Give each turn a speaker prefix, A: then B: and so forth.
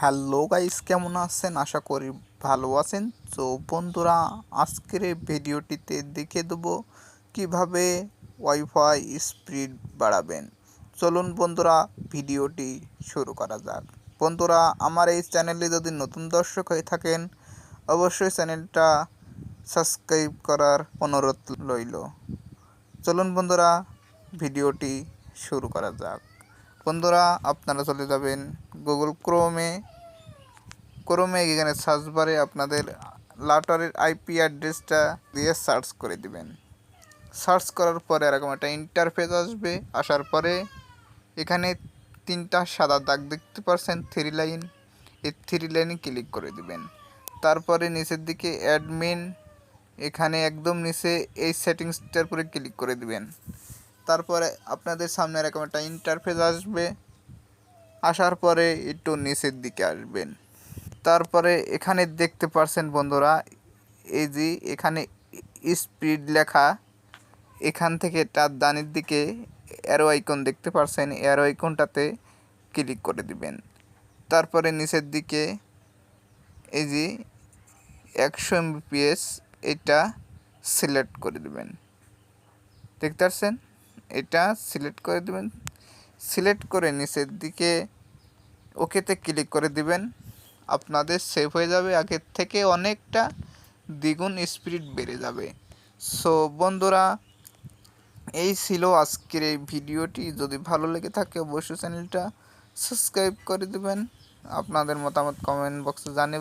A: Hello guys, কেমন আছেন? আশা করি ভালো আছেন। তো বন্ধুরা, আজকের ভিডিওটিতে দেখে দেবো কীভাবে ওয়াইফাই স্পিড বাড়াবেন। চলুন বন্ধুরা, ভিডিওটি শুরু করা যাক। বন্ধুরা, আমার এই চ্যানেলে যদি নতুন দর্শক হয়ে থাকেন, অবশ্যই চ্যানেলটা সাবস্ক্রাইব করার অনুরোধ রইল। চলুন বন্ধুরা, ভিডিওটি শুরু করা যাক। বন্ধুরা, আপনারা চলে যাবেন গুগল ক্রোমে ক্রোমে এখানে সার্চ বারে আপনাদের লাটারের আইপি অ্যাড্রেসটা দিয়ে সার্চ করে দিবেন। সার্চ করার পরে এরকম একটা ইন্টারফেস আসবে। আসার পরে এখানে তিনটা সাদা দাগ দেখতে পাচ্ছেন থ্রি লাইন এই থ্রি লাইনে ক্লিক করে দিবেন। তারপরে নিচের দিকে অ্যাডমিন এখানে একদম নিচে এই সেটিংসটার উপরে ক্লিক করে দিবেন। তারপরে আপনাদের সামনে এরকম একটা ইন্টারফেস আসবে। আসার পরে একটু নিচের দিকে আসবেন। তারপরে এখানে দেখতে পারছেন বন্ধুরা, এই যে এখানে স্পিড লেখা। এখান থেকে তার দানের দিকে অ্যারো আইকন দেখতে পারছেন অ্যারো আইকনটাতে ক্লিক করে দিবেন। তারপরে নিচের দিকে এই যে একশো এমবিপিএস এটা সিলেক্ট করে দেবেন। দেখতে পাচ্ছেন এটা সিলেক্ট করে দিবেন। সিলেক্ট করে নিচের দিকে ওকেতে ক্লিক করে দিবেন। আপনাদের সেভ হয়ে যাবে। আগের থেকে অনেকটা দ্বিগুণ স্পিড বেড়ে যাবে। সো বন্ধুরা, এই ছিল আজকের এই ভিডিওটি। যদি ভালো লেগে থাকে, অবশ্যই চ্যানেলটা সাবস্ক্রাইব করে দেবেন। আপনাদের মতামত কমেন্ট বক্সে জানাবেন